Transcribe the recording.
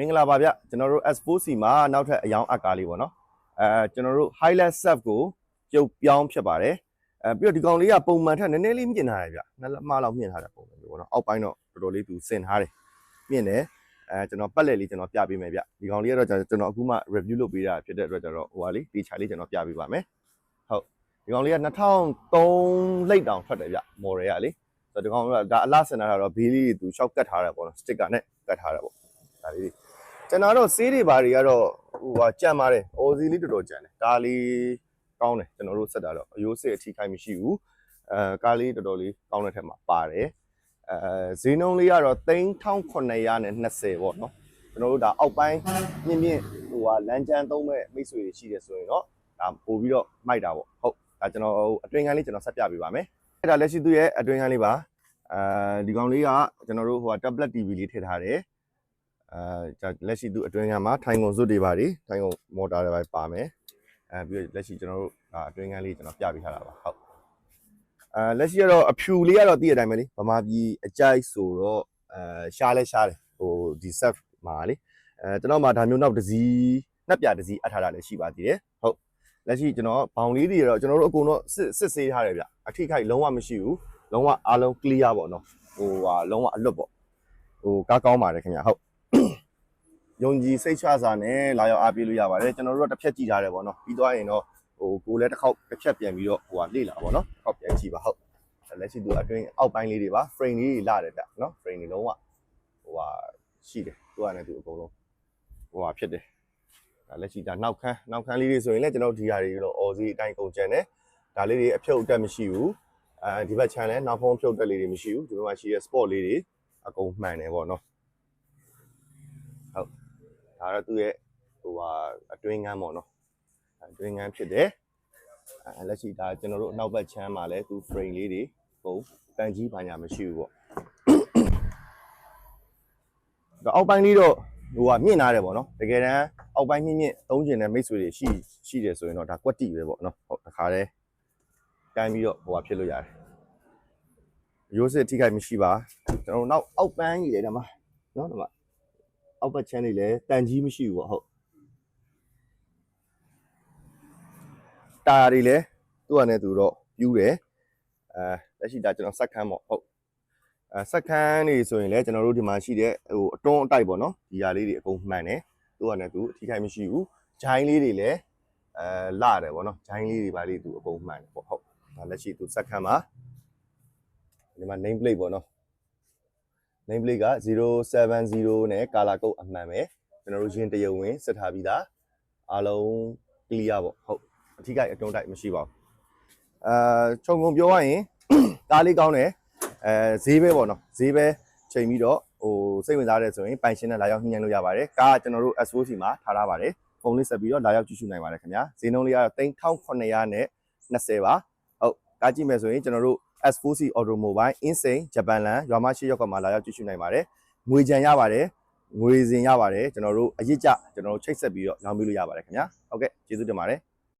မင်္ဂလာပါဗျကျွန်တော်တို့ S4C မှာနောက်ထပ်အယောင်အကားလေးပေါ့နော်အဲကျွန်တော်တို့ highlight set ကိုပြုတ်ပြောင်းဖြစ်ပါတယ်အဲပြီးတော့ဒီကောင်လေးကပုံမှန်ထက်နည်းနည်းလေးမြင့်ထားတယ်ဗျနှစ်လက်မလောက်မြင့်ထားတဲ့ပုံစံမျိုးပေါ့နော်အောက်ပိုင်းတော့တော်တော်လေးသူဆင်ထားတယ်မြင့်တယ်အဲကျွန်တော်ပတ်လက်လေးကျွန်တော်ပြပေးမယ်ဗျဒီကောင်လေးကတော့ကျွန်တော်အခုမှ review လုပ်ပေးတာဖြစ်တဲ့အတွက်ကျတော့ဟိုဟာလေးဒီချာလေးကျွန်တော်ပြပေးပါမယ်ဟုတ်ဒီကောင်လေးက2003လိတ်တောင်ထွက်တယ်ဗျ model ကလေဆိုတော့ဒီကောင်ကဒါအလားစင်တာတော့ဘေးလေးသူရှောက်ကတ်ထားတယ်ပေါ့နော် sticker နဲ့ကတ်ထားတယ်ပေါ့ဒါလေး ကျွန်တော်တော့ဆေးတွေဘာတွေကတော့ဟိုဟာကြံပါတယ်။အော်စီလေးတော်တော်ကြံတယ်။ကားလေးကောင်းတယ်ကျွန်တော်တို့ဆက်တာတော့အယိုးစစ်အထိခိုက်မရှိဘူး။အဲကားလေးတော်တော်လေးကောင်းတဲ့ထက်မှာပါတယ်။အဲဈေးနှုန်းလေးကတော့3920ပေါ့နော်။ကျွန်တော်တို့ဒါအောက်ပိုင်းမြင့်မြင့်ဟိုဟာလမ်းကျန်းသုံးမဲ့မိတ်ဆွေတွေရှိတယ်ဆိုရင်တော့ဒါပို့ပြီးတော့မိုက်တာပေါ့။ဟုတ်ဒါကျွန်တော်အတွင်ခန်းလေးကျွန်တော်ဆက်ပြပေးပါမယ်။အဲ့ဒါလက်ရှိသူ့ရဲ့အတွင်ခန်းလေးပါ။အဲဒီကောင်လေးကကျွန်တော်တို့ဟိုဟာ tablet TV လေးထည့်ထားတယ်။ အဲလက်ရှိသူအတွင်းကမှာထိုင်ကုန်စွတ်တွေပါတွေထိုင်ကုန်မော်တာတွေပါပါမယ်အဲပြီးတော့လက်ရှိကျွန်တော်တို့အတွင်းကလေးကျွန်တော်ပြပေးထားတာပါဟုတ်အဲလက်ရှိကတော့အဖြူလေးကတော့တည့်ရတိုင်းပဲလေဗမာပြည်အကြိုက်ဆိုတော့အဲရှားလဲရှားတယ်ဟိုဒီ set မှာလေအဲကျွန်တော်မှဒါမျိုးနောက်တစ်စီးနှစ်ပြတစ်စီးအပ်ထားတာလည်းရှိပါသေးတယ်ဟုတ်လက်ရှိကျွန်တော်ဘောင်လေးတွေတော့ကျွန်တော်တို့အကုန်တော့စစ်စစ်ဆေးထားတယ်ဗျအထိခိုက်လုံးဝမရှိဘူးလုံးဝအားလုံး clear ပေါ့နော်ဟိုဟာလုံးဝအလွတ်ပေါ့ဟိုကားကောင်းပါတယ်ခင်ဗျဟုတ် ယုံကြည်စိတ်ချစာနဲ့လာရောက်အားပေးလို့ရပါတယ်ကျွန်တော်တို့ကတစ်ဖြက်ကြည့်ထားတယ်ပေါ့နော်ပြီးသွားရင်တော့ဟိုကိုလည်းတစ်ခေါက်တစ်ဖြက်ပြန်ပြီးတော့ဟိုကလေ့လာပေါ့နော်တစ်ခေါက်ပြန်ကြည့်ပါဟုတ်လက်ရှိသူအတွင်းအောက်ပိုင်းလေးတွေပါ frame လေးတွေလာတယ်ဗျနော် frame တွေလုံးဝဟိုဟာရှိတယ်သူကလည်းသူအကုန်လုံးဟိုဟာဖြစ်တယ်ဒါလက်ရှိဒါနောက်ခန်းနောက်ခန်းလေးတွေဆိုရင်လည်းကျွန်တော်ဒီဟာတွေတော့အော်စီအတိုင်းကုန်ကျန်တယ်ဒါလေးတွေအဖြုတ်အတက်မရှိဘူးအဲဒီဘက် channel နောက်ဖုံးဖြုတ်တက်လေးတွေမရှိဘူးဒီဘက်မှာရှိတဲ့ sport လေးတွေအကုန်မှန်တယ်ပေါ့နော်ဒါ တော့သူ့ရဲ့ဟိုဟာအတွင်းငန်းပေါ့နော်အတွင်းငန်းဖြစ်တယ်အဲလက်ရှိဒါကျွန်တော်တို့အနောက်ဘက်ချမ်းမှာလည်းသူ frame လေးတွေပုံပန်ကြီးဘာညာမရှိဘူးပေါ့ဒါအောက်ပိုင်းလေးတော့ဟိုဟာမြင့်လာတယ်ပေါ့နော်တကယ်တမ်းအောက်ပိုင်းမြင့်မြင့်သုံးကျင်တဲ့မိတ်ဆွေတွေရှိရှိတယ်ဆိုရင်တော့ဒါကွက်တီပဲပေါ့နော်ဟုတ်တခါတည်းတိုင်းပြီးတော့ဟိုဟာဖြစ်လို့ရတယ်ရိုးစစ်ထိခိုက်မရှိပါကျွန်တော်တို့နောက်အောက်ပန်းကြီးလေဒါမှနော်ဒါမှ အောက်ဘက်ချမ်းလေးလည်းတန်ကြီးမရှိဘူးပေါ့ဟုတ်တာယာတွေလည်းသူ့အနေနဲ့သူတော့ပြူးတယ်အဲလက်ရှိဒါကျွန်တော်စက်ခန်းပေါ့ဟုတ်အဲစက်ခန်းနေဆိုရင်လည်းကျွန်တော်တို့ဒီမှာရှိတဲ့ဟိုအတွန်းအတိုက်ပေါ့နော်ဒီဟာလေးတွေအကုန်မှန်တယ်သူ့အနေနဲ့သူအထိခိုက်မရှိဘူးဂျိုင်းလေးတွေလည်းအဲလာတယ်ပေါ့နော်ဂျိုင်းလေးတွေပါလေးသူအကုန်မှန်တယ်ပေါ့ဟုတ်ဒါလက်ရှိသူစက်ခန်းမှာဒီမှာ name plate ပေါ့နော် name plate က070နဲ့ color code အမှန်ပဲကျွန်တော်တို့ရင်တရုံဝင်စက်ထားပြီးသားအားလုံး clear ပေါ့ဟုတ်အထီးကအတုံးတိုက်မရှိပါဘူးအာခြုံငုံပြောရရင်ကားလေးကောင်းတယ်အဲဈေးပဲပေါ့နော်ဈေးပဲချိန်ပြီးတော့ဟိုစိတ်ဝင်စားတဲ့ဆိုရင်ပိုင်ရှင်နဲ့လာရောက်ညှိနှိုင်းလို့ရပါတယ်ကားကကျွန်တော်တို့ S4C မှာထားထားပါတယ်ဖုန်းလေးဆက်ပြီးတော့လာရောက်ကြည့်ရှုနိုင်ပါတယ်ခင်ဗျာဈေးနှုန်းလေးကတော့3900နဲ့20ပါဟုတ်ကားကြည့်မယ်ဆိုရင်ကျွန်တော်တို့ S4C Automobile Insane Japan Land ရွာမရှိရောက်ကမှာလာရောက်ကြည့်ရှုနိုင်ပါတယ်ငွေကြံရပါတယ်ငွေစင်ရပါတယ်ကျွန်တော်တို့အရစ်ကြကျွန်တော်တို့ချိတ်ဆက်ပြီးတော့ရောင်းပေးလို့ရပါတယ်ခင်ဗျာဟုတ်ကဲ့ကျေးဇူးတင်ပါတယ်